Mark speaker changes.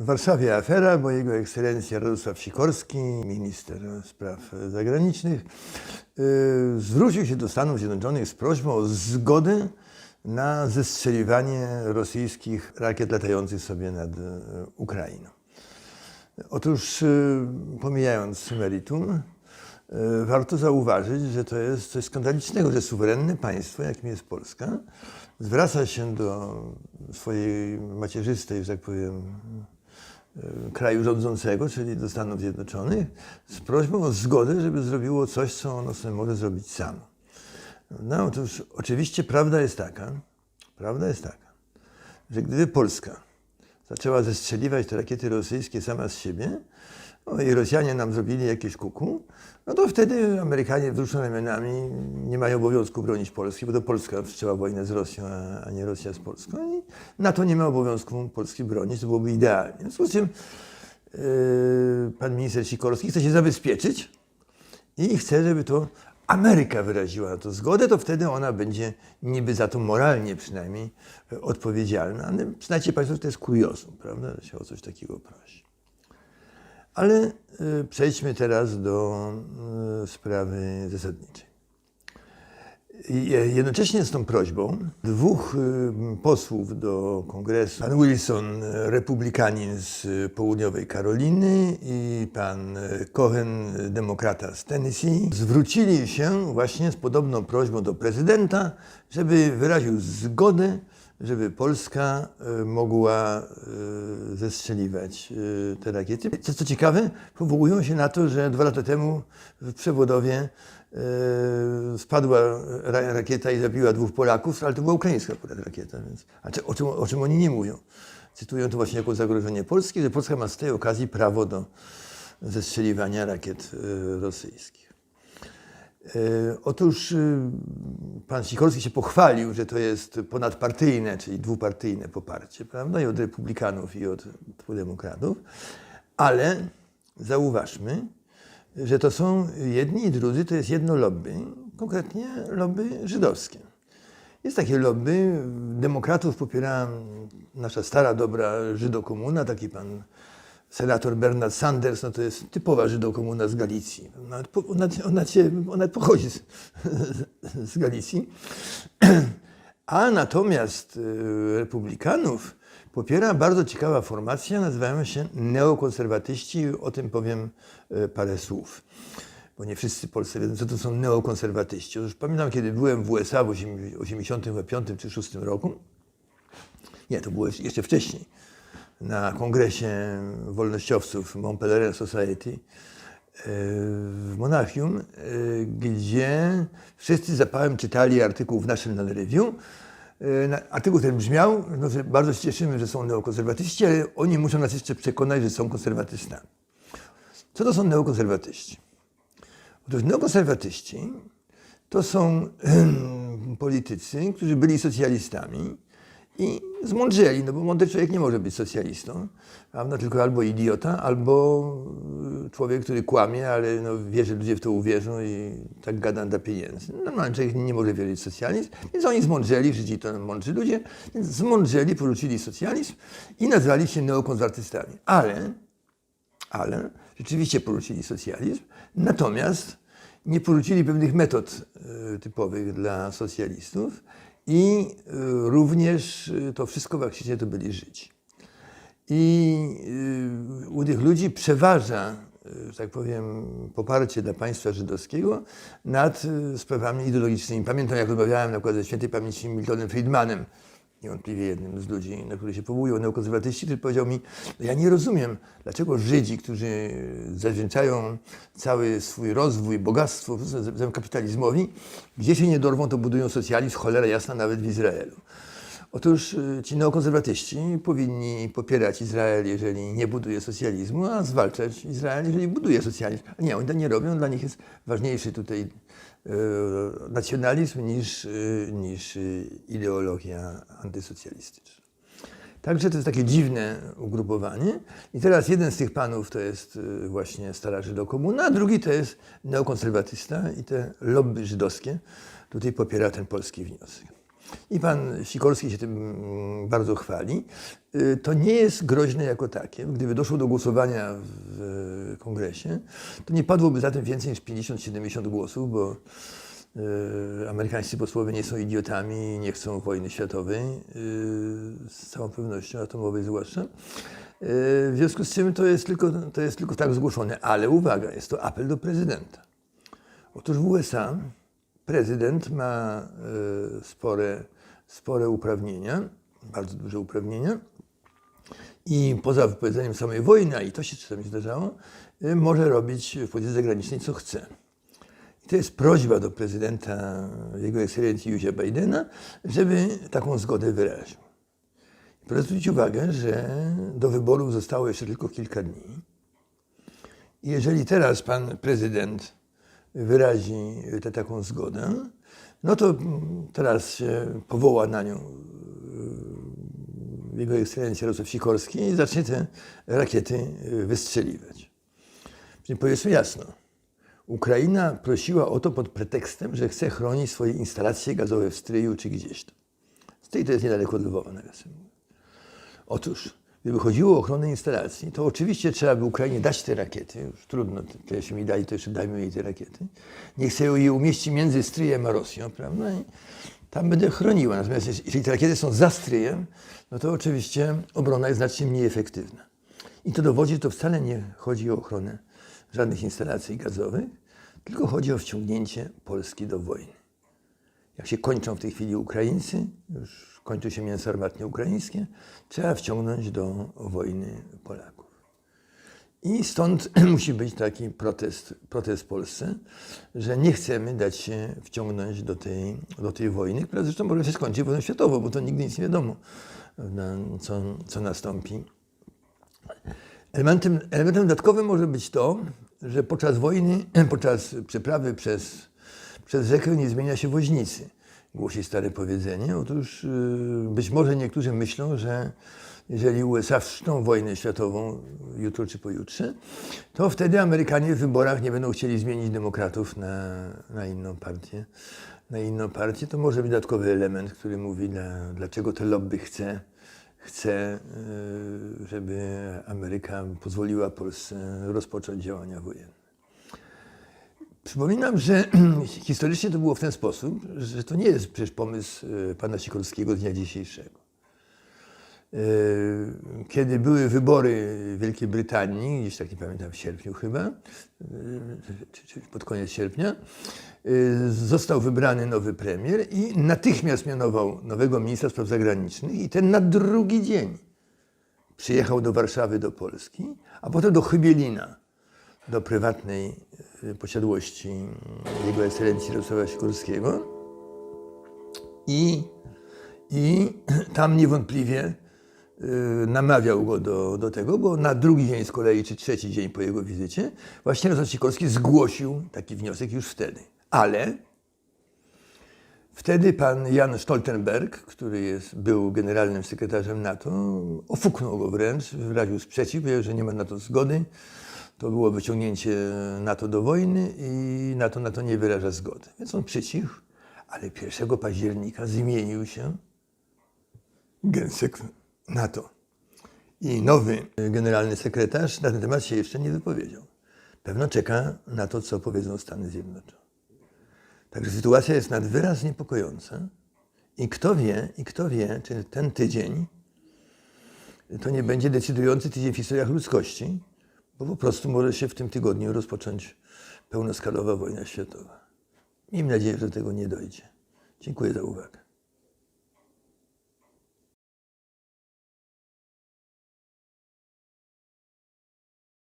Speaker 1: W Warszawie afera, bo jego ekscelencja Radosław Sikorski, minister spraw zagranicznych, yy, zwrócił się do Stanów Zjednoczonych z prośbą o zgodę na zestrzeliwanie rosyjskich rakiet latających sobie nad yy, Ukrainą. Otóż, yy, pomijając meritum, warto zauważyć, że to jest coś skandalicznego, że suwerenne państwo, jakim jest Polska, zwraca się do swojej macierzystej, że tak powiem, kraju rządzącego, czyli do Stanów Zjednoczonych, z prośbą o zgodę, żeby zrobiło coś, co ono sobie może zrobić samo. No otóż oczywiście prawda jest taka, prawda jest taka, że gdyby Polska zaczęła zestrzeliwać te rakiety rosyjskie sama z siebie, no i Rosjanie nam zrobili jakieś kuku, no to wtedy Amerykanie wzruszą ramionami, nie mają obowiązku bronić Polski, bo to Polska wszczęła wojnę z Rosją, a- nie Rosja z Polską i NATO nie ma obowiązku Polski bronić, to byłoby idealnie. W związku z czym yy, pan minister Sikorski chce się zabezpieczyć i chce, żeby to Ameryka wyraziła na to zgodę, to wtedy ona będzie niby za to moralnie przynajmniej odpowiedzialna. Ale Państwo, że to jest kuriozum, prawda, że się o coś takiego prosi. Ale y, przejdźmy teraz do y, sprawy zasadniczej. E, Jednocześnie z tą prośbą dwóch y, posłów do kongresu, pan Wilson, republikanin z południowej Karoliny i pan Cohen, demokrata z Tennessee, zwrócili się właśnie z podobną prośbą do prezydenta, żeby wyraził zgodę, żeby Polska y, mogła y, zestrzeliwać y, te rakiety. Co, co ciekawe, powołują się na to, że dwa lata temu w Przewodowie spadła ra, rakieta i zabiła dwóch Polaków, ale to była ukraińska rakieta. Więc, a o, czym, o czym oni nie mówią? Cytują to właśnie jako zagrożenie Polski, że Polska ma z tej okazji prawo do zestrzeliwania rakiet rosyjskich. E, Otóż y, pan Sikorski się pochwalił, że to jest ponadpartyjne, czyli dwupartyjne poparcie, prawda, i od republikanów, i od demokratów, ale zauważmy, że to są jedni i drudzy, to jest jedno lobby, konkretnie lobby żydowskie. Jest takie lobby, demokratów popiera nasza stara, dobra żydokomuna, taki pan senator Bernard Sanders, no to jest typowa żydokomuna z Galicji. Ona, ona, ona, się, ona pochodzi z, z Galicji. A natomiast y, republikanów popiera bardzo ciekawa formacja, nazywają się neokonserwatyści. O tym powiem y, parę słów. Bo nie wszyscy w Polsce wiedzą, co to są neokonserwatyści. Otóż pamiętam, kiedy byłem w USA w 1985 czy 6 roku. Nie, to było jeszcze wcześniej na kongresie wolnościowców Montpellier Society e, w Monachium, e, gdzie wszyscy zapałem czytali artykuł w National Review. E, Artykuł ten brzmiał, no, że bardzo się cieszymy, że są neokonserwatyści, ale oni muszą nas jeszcze przekonać, że są konserwatystami. Co to są neokonserwatyści? Otóż neokonserwatyści to są politycy, którzy byli socjalistami i zmądrzeli, no bo mądry człowiek nie może być socjalistą, prawda? tylko albo idiota, albo y, człowiek, który kłamie, ale no, wie, że ludzie w to uwierzą i tak gada dla pieniędzy. Normalny człowiek nie może wierzyć w socjalizm, więc oni zmądrzeli, Żydzi to mądrzy ludzie, więc zmądrzeli, porzucili socjalizm i nazwali się neokonserwatystami. Ale ale rzeczywiście porzucili socjalizm, natomiast nie porzucili pewnych metod e, typowych dla socjalistów i e, również e, to wszystko faktycznie to byli Żydzi. I y, u tych ludzi przeważa, y, że tak powiem, poparcie dla państwa żydowskiego nad y, sprawami ideologicznymi. Pamiętam, jak rozmawiałem na przykład ze świętej pamięci Miltonem Friedmanem, niewątpliwie jednym z ludzi, na których się powołują neokonserwatyści, który powiedział mi, no ja nie rozumiem, dlaczego Żydzi, którzy zawdzięczają cały swój rozwój, bogactwo kapitalizmowi, gdzie się nie dorwą, to budują socjalizm, cholera jasna, nawet w Izraelu. Otóż y, ci neokonserwatyści powinni popierać Izrael, jeżeli nie buduje socjalizmu, a zwalczać Izrael, jeżeli buduje socjalizm. Nie, oni to nie robią, dla nich jest ważniejszy tutaj nacjonalizm niż, y, niż ideologia antysocjalistyczna. Także to jest takie dziwne ugrupowanie. I teraz jeden z tych panów to jest y, właśnie stara Żydokomuna, a drugi to jest neokonserwatysta i te lobby żydowskie tutaj popiera ten polski wniosek. I pan Sikorski się tym mm, bardzo chwali, y, to nie jest groźne jako takie. Gdyby doszło do głosowania w kongresie, to nie padłoby za tym więcej niż 50-70 głosów, bo y, amerykańscy posłowie nie są idiotami i nie chcą wojny światowej, y, z całą pewnością atomowej zwłaszcza. W związku z czym to jest, tylko, to jest tylko tak zgłoszone, ale uwaga, jest to apel do prezydenta. Otóż w USA prezydent ma e, spore, spore uprawnienia, bardzo duże uprawnienia i poza wypowiedzeniem samej wojny, i to się czasami zdarzało, e, może robić w polityce zagranicznej co chce. I to jest prośba do prezydenta Jego Ekscelencji Józia Bidena, żeby taką zgodę wyraził. Proszę zwrócić uwagę, że do wyborów zostało jeszcze tylko kilka dni. I jeżeli teraz pan prezydent wyrazi tę taką zgodę, no to teraz się powoła na nią y, Jego Ekscelencja Jarosław Sikorski i zacznie te rakiety y, wystrzeliwać. Czyli powiedzmy jasno, Ukraina prosiła o to pod pretekstem, że chce chronić swoje instalacje gazowe w Stryju czy gdzieś tam. Stryj to jest niedaleko od Lwowa, nawiasem. Otóż, gdyby chodziło o ochronę instalacji, to oczywiście trzeba by Ukrainie dać te rakiety. Już trudno, tyle się mi dali, to jeszcze dajmy jej te rakiety. Niech sobie je umieści między Stryjem a Rosją, prawda? I tam będę chroniła. Natomiast jeśli te rakiety są za Stryjem, no to oczywiście obrona jest znacznie mniej efektywna. I to dowodzi, że to wcale nie chodzi o ochronę żadnych instalacji gazowych, tylko chodzi o wciągnięcie Polski do wojny. Jak się kończą w tej chwili Ukraińcy, już kończy się mięso armatnie ukraińskie, trzeba wciągnąć do wojny Polaków. I stąd musi być taki protest, protest w Polsce, że nie chcemy dać się wciągnąć do tej, do tej wojny, która zresztą może się skończyć wojną światową, bo to nigdy nic nie wiadomo, co, co nastąpi. Elementem, elementem dodatkowym może być to, że podczas wojny, podczas przeprawy przez, przez rzekę nie zmienia się woźnicy, głosi stare powiedzenie. Otóż yy, być może niektórzy myślą, że jeżeli USA wszczną wojnę światową jutro czy pojutrze, to wtedy Amerykanie w wyborach nie będą chcieli zmienić demokratów na, na inną partię. Na inną partię to może być dodatkowy element, który mówi, dla, dlaczego to lobby chce, chce, yy, żeby Ameryka pozwoliła Polsce rozpocząć działania wojenne. Przypominam, że historycznie to było w ten sposób, że to nie jest przecież pomysł e, pana Sikorskiego dnia dzisiejszego. E, Kiedy były wybory w Wielkiej Brytanii, gdzieś tak nie pamiętam, w sierpniu chyba, e, czy, pod koniec sierpnia, został wybrany nowy premier i natychmiast mianował nowego ministra spraw zagranicznych i ten na drugi dzień przyjechał do Warszawy, do Polski, a potem do Chybielina, do prywatnej e, posiadłości Jego Ekscelencji Jarosława Sikorskiego i, i tam niewątpliwie y, namawiał go do, do tego, bo na drugi dzień z kolei, czy trzeci dzień po jego wizycie, właśnie Jarosław Sikorski zgłosił taki wniosek już wtedy. Ale wtedy pan Jan Stoltenberg, który jest, był generalnym sekretarzem NATO, ofuknął go wręcz, wyraził sprzeciw, że nie ma na to zgody. To było wyciągnięcie NATO do wojny i NATO na to nie wyraża zgody. Więc on przycichł, ale 1 października zmienił się gensek NATO. I nowy generalny sekretarz na ten temat się jeszcze nie wypowiedział. Pewno czeka na to, co powiedzą Stany Zjednoczone. Także sytuacja jest nad wyraz niepokojąca i kto wie, i kto wie, czy ten tydzień to nie będzie decydujący tydzień w historiach ludzkości, bo po prostu może się w tym tygodniu rozpocząć pełnoskalowa wojna światowa. Miejmy nadzieję, że do tego nie dojdzie. Dziękuję za uwagę.